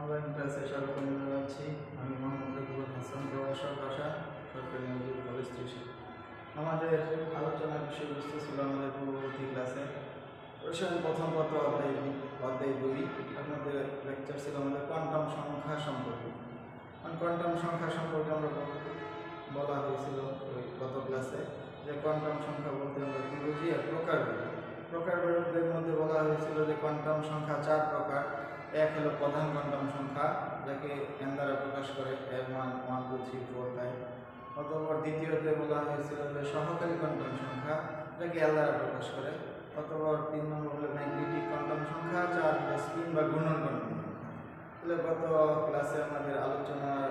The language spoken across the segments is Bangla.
অনলাইন ক্লাসে স্বাগতম জানাচ্ছি। আমি মোহাম্মদ রবিউল হাসান, প্রভাষক ভাষা, সরকারি নজরুল কলেজ ত্রিশাল আমাদের আলোচনার বিষয়বস্তু ছিল আমাদের পূর্ববর্তী ক্লাসে রসায়ন প্রথম পত্র অধ্যায় অধ্যায় দুই। আপনাদের লেকচার ছিল আমাদের কোয়ান্টাম সংখ্যা সম্পর্কে। কোয়ান্টাম সংখ্যা সম্পর্কে আমরা বলা হয়েছিল ওই গত ক্লাসে যে কোয়ান্টাম সংখ্যা বলতে আমরা কী বুঝি? আর প্রকারভেদ। প্রকারভেদের মধ্যে বলা হয়েছিল যে কোয়ান্টাম সংখ্যা চার প্রকার। এক হলো প্রধান কোয়ান্টাম সংখ্যা, যাকে এন দ্বারা প্রকাশ করে এর মান, one, two, three, four, five. অতঃপর দ্বিতীয়তে বলা হয়েছিল যে সহকারী কোয়ান্টাম সংখ্যা, যাকে এল দ্বারা প্রকাশ করে। অতঃপর তিন নম্বর হলো ম্যাগনেটিক কোয়ান্টাম সংখ্যা চার হলো স্পিন বা ঘূর্ণন কোয়ান্টাম সংখ্যা। তাহলে গত ক্লাসে আমাদের আলোচনার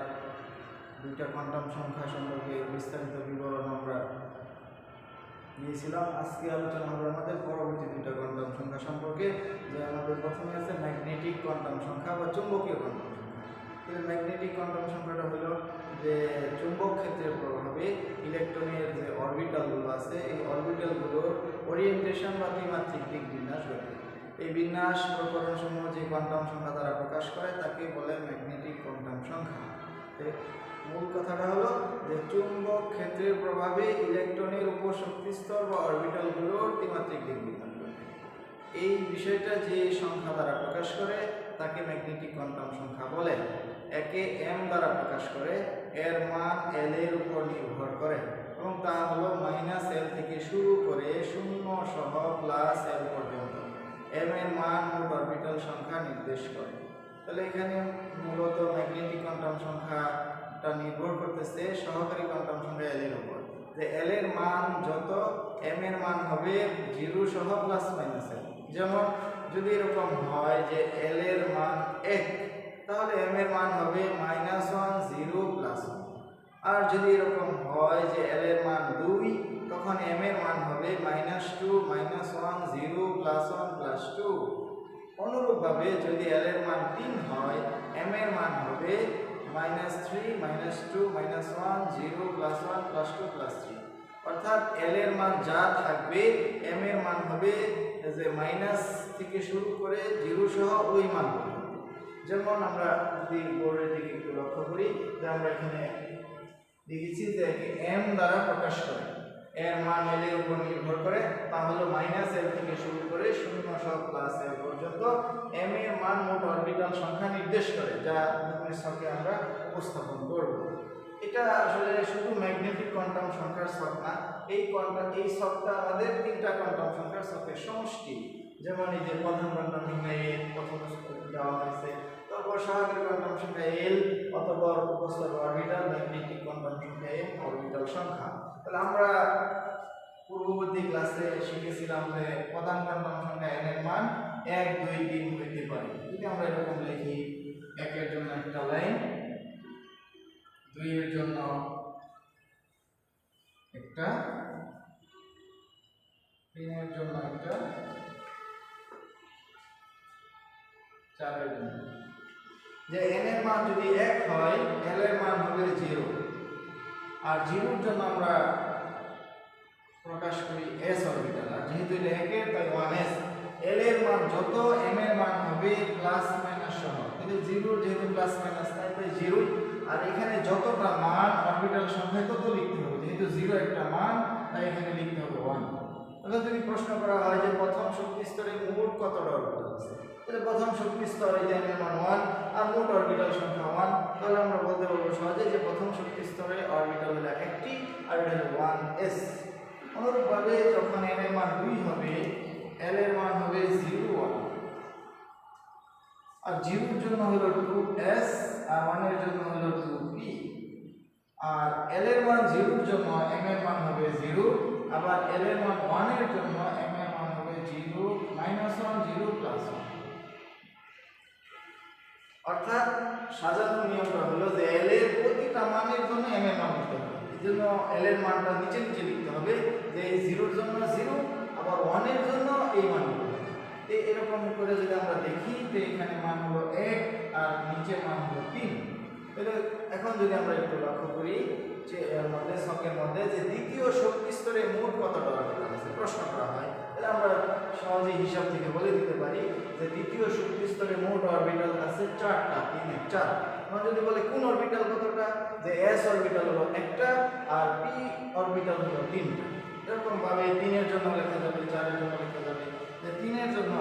দুইটা কোয়ান্টাম সংখ্যা সম্পর্কে বিস্তারিত বিবরণ আমরা নিয়েছিলাম। আজকে আলোচনা হবে আমাদের পরবর্তী দুইটা কোয়ান্টাম সংখ্যা সম্পর্কে, যে আমাদের প্রথমে আছে ম্যাগনেটিক কোয়ান্টাম সংখ্যা বা চুম্বকীয় কোয়ান্টাম সংখ্যা। ম্যাগনেটিক কোয়ান্টাম সংখ্যাটা হলো যে চুম্বক ক্ষেত্রের প্রভাবে ইলেকট্রনের যে অরবিটালগুলো আছে, এই অরবিটালগুলোর ওরিয়েন্টেশন বা ত্রিমাত্রিক দিক বিন্যাস ঘটে। এই বিন্যাস প্রকরণ সমূহ যে কোয়ান্টাম সংখ্যা দ্বারা প্রকাশ করে, তাকে বলে ম্যাগনেটিক কোয়ান্টাম সংখ্যা। মূল কথাটা হলো যে চুম্বক ক্ষেত্রের প্রভাবে ইলেকট্রনের উপর শক্তিস্তর বা অরবিটালগুলোর ত্রিমাত্রিক দিক ঘটে এই বিষয়টা যে সংখ্যা দ্বারা প্রকাশ করে, তাকে ম্যাগনেটিক কোয়ান্টাম সংখ্যা বলে। একে এম দ্বারা প্রকাশ করে, এর মান এল এর উপর নির্ভর করে এবং তা হলো মাইনাস এল থেকে শুরু করে শূন্য সহ প্লাস এল পর্যন্ত। এম এর মান মোট অরবিটাল সংখ্যা নির্দেশ করে। তাহলে এখানে মূলত ম্যাগনেটিক কোয়ান্টাম সংখ্যাটা নির্ভর করতেছে সহকারী কোয়ান্টাম সংখ্যা এল এর উপর। যে এল এর মান যত এম এর মান হবে জিরো সহ প্লাস মাইনাস এল যেমন যদি এরকম হয় যে এল এর মান এক, তাহলে এম এর মান হবে মাইনাস ওয়ান জিরো প্লাস আর যদি এরকম হয় যে এল এর মান দুই, তখন এম এর মান হবে minus two minus one zero plus one plus two অনুরূপভাবে যদি এল এর মান তিন হয় এম এর মান হবে minus three minus two minus one zero plus one plus two plus three অর্থাৎ এল এর মান যা থাকবে এম এর মান হবে যে মাইনাস থেকে শুরু করে জিরো সহ ওই মান যেমন আমরা যদি বোর্ডের দিকে একটু লক্ষ্য করি যে আমরা এখানে দেখেছি যে এম দ্বারা প্রকাশ করে। এর মান এল এর উপর নির্ভর করে তা হলো মাইনাস এল থেকে শুরু করে শূন্য সহ প্লাস এল পর্যন্ত এম এর মান মোট অরবিটাল সংখ্যা নির্দেশ করে, যা নিউটনের ছকে আমরা উপস্থাপন করব। এটা আসলে শুধু ম্যাগনেটিক কোয়ান্টাম সংখ্যার ছক না, এই কোয়ান্টাম এই ছকটা আমাদের তিনটা কোয়ান্টাম সংখ্যার ছকের সমষ্টি। যেমন এই যে প্রধান কোয়ান্টাম এ প্রথম দেওয়া হয়েছে। সহকারী কোয়ান্টাম সংখ্যা এল অতঃপর উপস্থিত অরবিটাল ম্যাগনেটিক কোয়ান্টাম সংখ্যা এম অরবিটাল সংখ্যা। তাহলে আমরা পূর্ববর্তী ক্লাসে শিখেছিলাম যে প্রধান কোয়ান্টাম সংখ্যা এন এর মান এক, দুই, তিন হইতে পারে। যদি আমরা এরকম লিখি, একের জন্য একটা লাইন, দুইয়ের জন্য একটা, তিনের জন্য একটা, চারের জন্য। যে এন এর মান যদি এক হয় এল এর মান হবে জিরো আর জিরোর জন্য আমরা প্রকাশ করি এস অরবিটাল আর যেহেতু এটা একের, তাই ওয়ান এস এল এর মান যত এম এর মান হবে প্লাস মাইনাস সহ। কিন্তু জিরোর যেহেতু প্লাস মাইনাস তাই তাই জিরো আর এখানে যতটা মান অরবিটাল সংখ্যায়, তত লিখতে হবে। যেহেতু জিরো একটা মান, তাই এখানে লিখতে হবে ওয়ান তাহলে যদি প্রশ্ন করা হয় যে প্রথম শক্তি স্তরে মোট কতটা অরবিটাল আছে তাহলে প্রথম শক্তি স্তরে যে এর মান ওয়ান আর মোট অরবিটাল সংখ্যা ওয়ান তাহলে আমরা বলতে পারব সহজে যে প্রথম শক্তি স্তরে অরবিটাল হলো একটি, আর এটা হলো ওয়ান এস অনুরূপভাবে যখন এর দুই হবে এল এর মান হবে জিরো ওয়ান আর জিরোর জন্য হলো টু এস আর ওয়ানের জন্য হলো টু পি আর এল এর মান জিরোর জন্য এম এর মান হবে জিরো আবার এল এর মান ওয়ানের জন্য M zero minus one zero plus one অর্থাৎ সাজানোর নিয়মটা হলো যে এল এর প্রতিটা মানের জন্য এম এর মান লিখতে হবে এই জন্য এল এর মানটা নিচে নিচে লিখতে হবে যে এই জিরোর জন্য জিরো, আবার ওয়ানের জন্য এই মান তো এরকম করে যদি আমরা দেখি যে এখানে মান হলো এক আর নিচে মান হলো তিন। তাহলে এখন যদি আমরা একটু লক্ষ্য করি যে এর মধ্যে ছকের মধ্যে যে দ্বিতীয় শক্তি স্তরে মোট কতটা অরবিটাল আছে প্রশ্ন করা হয়। তাহলে আমরা সহজেই হিসাব থেকে বলে দিতে পারি যে দ্বিতীয় শক্তি স্তরে মোট অরবিটাল আছে চারটা, তিন চার। এখন যদি বলে কোন অরবিটাল কতটা? যে এস অরবিটাল হলো একটা আর পি অরবিটাল হলো তিনটা। এরকম ভাবে তিনের জন্য লেখা যাবে, চারের জন্য লেখা যাবে। যে তিনের জন্য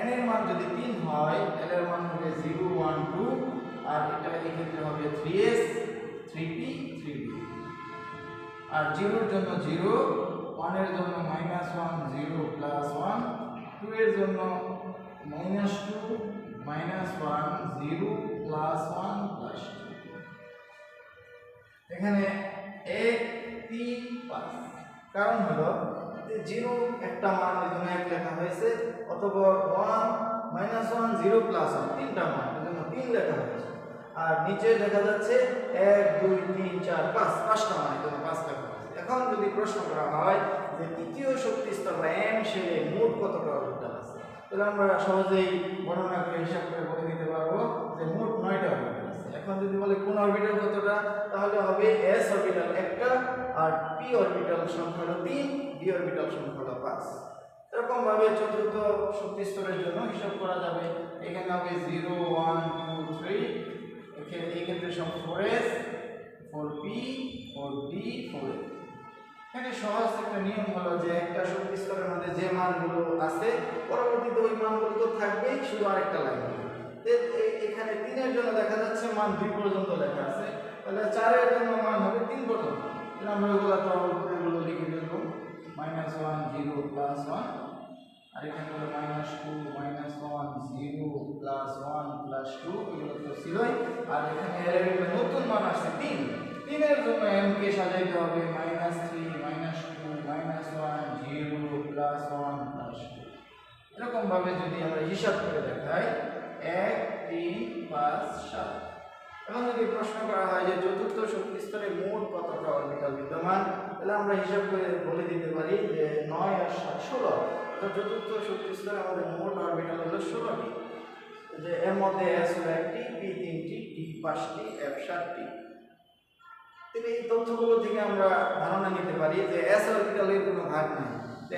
এন এর মান যদি তিন হয়, l এর মান হবে জিরো, ওয়ান, টু, আর এটা এক্ষেত্রে হবে three S, three P, three B. আর জিরোর জন্য জিরো ওয়ানের জন্য minus one zero plus one two এর জন্য minus two minus one zero plus one plus two এখানে এক, তিন, পাঁচ। কারণ হলো জিরো একটা মান এই জন্য এক লেখা হয়েছে অথবা one minus one zero plus one তিনটা মান এই জন্য তিন লেখা হয়েছে। আর নিচে দেখা যাচ্ছে এক, দুই, তিন, চার, পাঁচ, পাঁচটা মান এই জন্য এখন যদি প্রশ্ন করা হয় যে তৃতীয় শক্তি স্তর বা এম শেলে মোট কতটা অরবিটাল আছে? তাহলে আমরা সহজেই গণনা করে হিসাব করে বলে দিতে পারব যে মোট নয়টা অরবিটাল আছে। এখন যদি বলে কোন অরবিটাল কতটা, তাহলে হবে এস অরবিটাল একটা আর পি অরবিটাল সংখ্যা হলো তিন ডি অরবিটাল সংখ্যা হলো পাঁচ। এরকমভাবে চতুর্থ শক্তি স্তরের জন্য হিসাব করা যাবে। এখানে হবে জিরো ওয়ান টু থ্রি এখানে এই ক্ষেত্রে সব four S four P four D four এখানে সহজ একটা নিয়ম হলো যে একটা শক্তি স্তরের মধ্যে যে মানগুলো আছে, পরবর্তীতে ওই মানগুলো তো থাকবেই, শুধু আরেকটা লাইন এখানে তিনের জন্য দেখা যাচ্ছে মান দুই পর্যন্ত লেখা আছে। তাহলে চারের জন্য মান হবে তিন পর্যন্ত। আমরা ওগুলো তো লিখে ফেলব। Minus one zero plus one. আর এখানে হলো minus two, minus one zero plus one plus two, এগুলো তো ছিলই। আর এখানে নতুন মান আসছে তিন। তিনের জন্য এম কে সাজাইতে হবে minus three minus two minus one zero plus one plus two এরকম ভাবে যদি আমরা হিসাব করে দেখাই, এক, তিন, পাঁচ, সাত। এখন যদি প্রশ্ন করা হয় যে চতুর্থ শক্তি স্তরে মোট কতটা অরবিটাল বিদ্যমান, তাহলে আমরা হিসাব করে বলে দিতে পারি যে নয় আর সাত ষোলো। অর্থাৎ চতুর্থ শক্তি স্তরে আমাদের মোট অরবিটাল হলো ষোলোটি। যে এর মধ্যে এস হলো একটি পি তিনটি ডি পাঁচটি এফ সাতটি। তবে এই তথ্যগুলো থেকে আমরা ধারণা নিতে পারি যে এস অরবিটালের কোনো ভাগ নাই।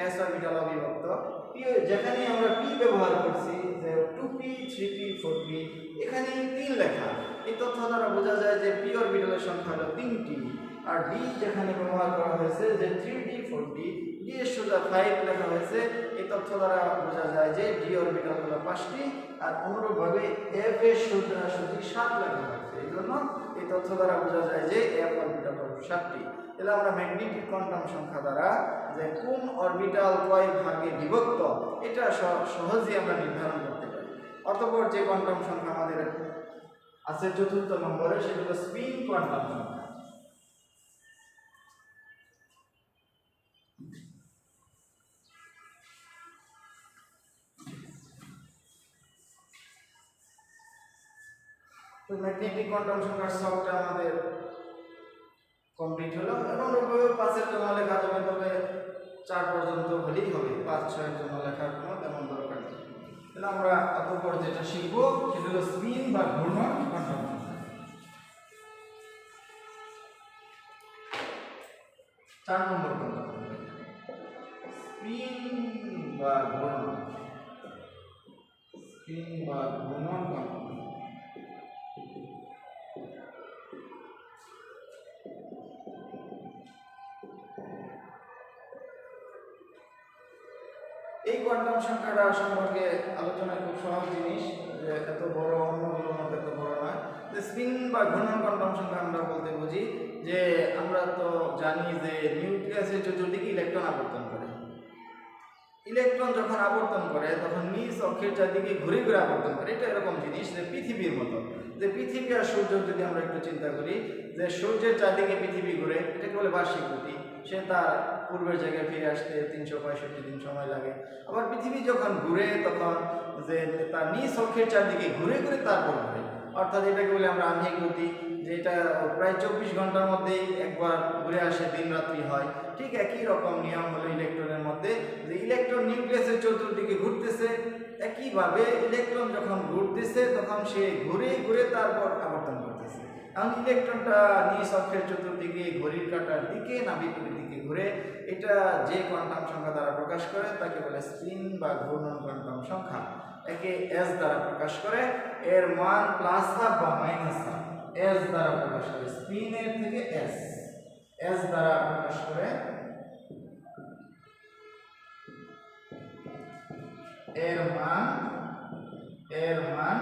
এস অরবিটাল অবিভক্ত। পি যেখানেই আমরা পি ব্যবহার করছি, যে two P three P four P এখানে তিন লেখা। এই তথ্য দ্বারা বোঝা যায় যে পি অরবিটালের সংখ্যা হলো তিনটি। আর ডি যেখানে ব্যবহার করা হয়েছে যে three D four D D এর সোজা ফাইভ লেখা হয়েছে। এই তথ্য দ্বারা বোঝা যায় যে ডি অরবিটাল হলো পাঁচটি, আর অনুরূপভাবে এফ এর সোজা সোজি সাত লেখা হয়েছে। এই জন্য এই তথ্য দ্বারা বোঝা যায় যে এফ অরবিটাল সাতটি তাহলে আমরা ম্যাগনেটিক কোয়ান্টাম সংখ্যা দ্বারা যে কোন অরবিটাল কয় ভাগে বিভক্ত, এটা সহজেই আমরা নির্ধারণ করতে পারি। অতঃপর যে কোয়ান্টাম সংখ্যা আমাদের আছে চতুর্থ নম্বরে সেগুলো স্পিন কোয়ান্টাম সংখ্যা। ম্যাগনেটিক সংখ্যার সবটা আমাদের কমপ্লিট হলো এবং ওইভাবে পাঁচের জন্য লেখা যাবে, তবে চার পর্যন্ত হলেই হবে। পাঁচ, ছয়ের জন্য লেখার কোনো তেমন দরকার নেই। তাহলে আমরা অতঃপর যেটা শিখব, সেটা হলো স্পিন বা ঘূর্ণন সংখ্যা চার নম্বর কোয়ান্টাম স্পিন বা ঘূর্ণন। স্পিন বা ঘূর্ণন কোয়ান্টাম সংখ্যা সংখ্যাটা সম্পর্কে আলোচনা খুব সহজ জিনিস, যে এত বড় অন্যগুলোর মতো এত বড় নয়। যে স্পিন বা ঘূর্ণন কোয়ান্টাম সংখ্যা আমরা বলতে বুঝি, যে আমরা তো জানি যে নিউক্লিয়াসের চতুর্দিকে ইলেকট্রন আবর্তন করে। ইলেকট্রন যখন আবর্তন করে, তখন নিজ অক্ষের চারদিকে ঘুরে ঘুরে আবর্তন করে। এটা এরকম জিনিস যে পৃথিবীর মতো। যে পৃথিবী আর সূর্য যদি আমরা একটু চিন্তা করি, যে সূর্যের চারদিকে পৃথিবী ঘুরে, এটাকে বলে বার্ষিক গতি সে তার পূর্বের জায়গায় ফিরে আসতে তিনশো পঁয়ষট্টি দিন সময় লাগে। আবার পৃথিবী যখন ঘুরে, তখন যে তার নিজ অক্ষের চারদিকে ঘুরে ঘুরে তারপর ঘুরে অর্থাৎ এটাকে বলে আমরা আমি গতি যেটা প্রায় চব্বিশ ঘণ্টার মধ্যেই একবার ঘুরে আসে দিন রাত্রি হয়। ঠিক একই রকম নিয়ম হলো ইলেকট্রনের মধ্যে, যে ইলেকট্রন নিউক্লিয়াসের চতুর্দিকে ঘুরতেছে। একইভাবে ইলেকট্রন যখন ঘুরতেছে, তখন সে ঘুরে ঘুরে তারপর আবর্তন করতেছে এখন ইলেকট্রনটা নিজ অক্ষের চতুর্দিকে ঘড়ির কাঁটার দিকে না বিপরীত দিকে ঘুরে, এটা যে কোয়ান্টাম সংখ্যা দ্বারা প্রকাশ করে, তাকে বলে স্পিন বা ঘূর্ণন কোয়ান্টাম সংখ্যা। একে এস দ্বারা প্রকাশ করে, এর মান প্লাস হাফ বা মাইনাস হাফ এস দ্বারা প্রকাশ করে স্পিনের থেকে এস এস দ্বারা প্রকাশ করে এর মান এর মান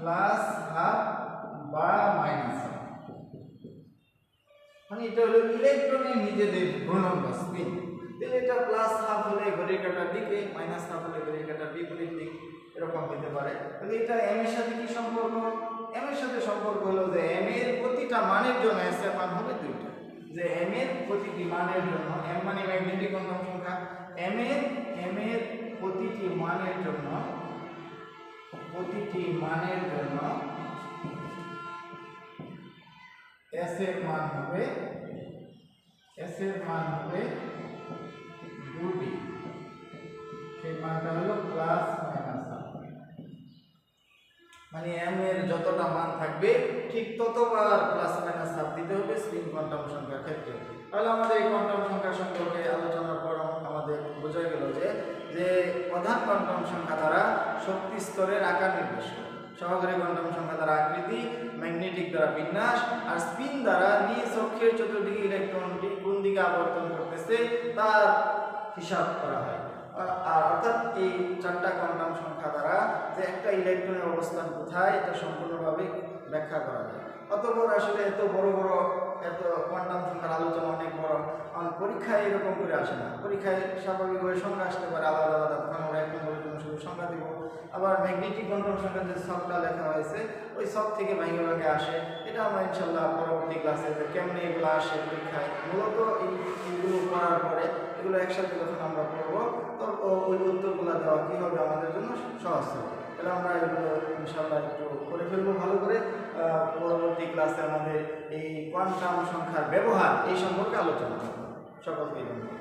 প্লাস হাফ বা মাইনাস হাফ মানে এটা হলো ইলেকট্রনের নিজেদের ঘূর্ণন বা স্পিন তাহলে এটা প্লাস হাফ হলে ঘড়ির কাঁটার দিকে মাইনাস হাফ হলে ঘড়ির কাঁটার বিপরীত দিক, এরকম হতে পারে। তাহলে এটা এম এর সাথে কি সম্পর্ক? এম এর সাথে সম্পর্ক হলো যে এম এর প্রতিটা মানের জন্য এস এর মান হবে দুইটা। যে এম এর প্রতিটি মানের জন্য এম মানে ম্যাগনেটিক কোয়ান্টাম সংখ্যা এম এর এম এর প্রতিটি মানের জন্য, প্রতিটি মানের জন্য এস এর মান হবে এস এর মান হবে দুটি। সেই মানটা হলো প্লাস মাইনাস মানে এম এর যতটা মান থাকবে, ঠিক ততবার প্লাস মাইনাস হাফ দিতে হবে স্প্রিং কোয়ান্টাম সংখ্যার ক্ষেত্রে। তাহলে আমাদের এই কোয়ান্টাম সংখ্যা সম্পর্কে আলোচনার পর আমাদের বোঝা গেল যে যে প্রধান কোয়ান্টাম সংখ্যা দ্বারা শক্তি স্তরের আকার নির্দেশ করে। সহকারী কোয়ান্টাম সংখ্যা দ্বারা আকৃতি ম্যাগনেটিক দ্বারা বিন্যাস, আর স্পিন দ্বারা নিজ অক্ষের চতুর্দিকে ইলেকট্রনটি কোন দিকে আবর্তন করতেছে তার হিসাব করা হয়। আর অর্থাৎ এই চারটা কোয়ান্টাম সংখ্যা দ্বারা যে একটা ইলেকট্রনের অবস্থান কোথায়, এটা সম্পূর্ণভাবে ব্যাখ্যা করা যায়। অতপর আসলে এত বড় বড় এত কোয়ান্টাম সংখ্যার আলোচনা অনেক বড়। কারণ পরীক্ষায় এরকম করে আসে না। পরীক্ষায় স্বাভাবিকভাবে সংখ্যা আসতে পারে, আলাদা আলাদা তখন আমরা এক নম্বরের জন্য শুধু সংখ্যা দিব। আবার ম্যাগনেটিক কোয়ান্টাম সংখ্যার যে সবটা লেখা হয়েছে, ওই সব থেকে ভেঙে আসে। এটা আমরা ইনশাল্লাহ পরবর্তী ক্লাসে যে কেমনে এগুলো আসে পরীক্ষায়, মূলত এইগুলো করার পরে এগুলো একসাথে যখন আমরা পড়ব তো ওই উত্তরগুলো দেওয়া কী হবে আমাদের জন্য সহজ হবে। তাহলে আমরা এগুলো ইনশাল্লাহ একটু করে ফেলব ভালো করে। পরবর্তী ক্লাসে আমাদের এই কোয়ান্টাম সংখ্যার ব্যবহার এই সম্পর্কে আলোচনা সকল সকলকে ধন্যবাদ।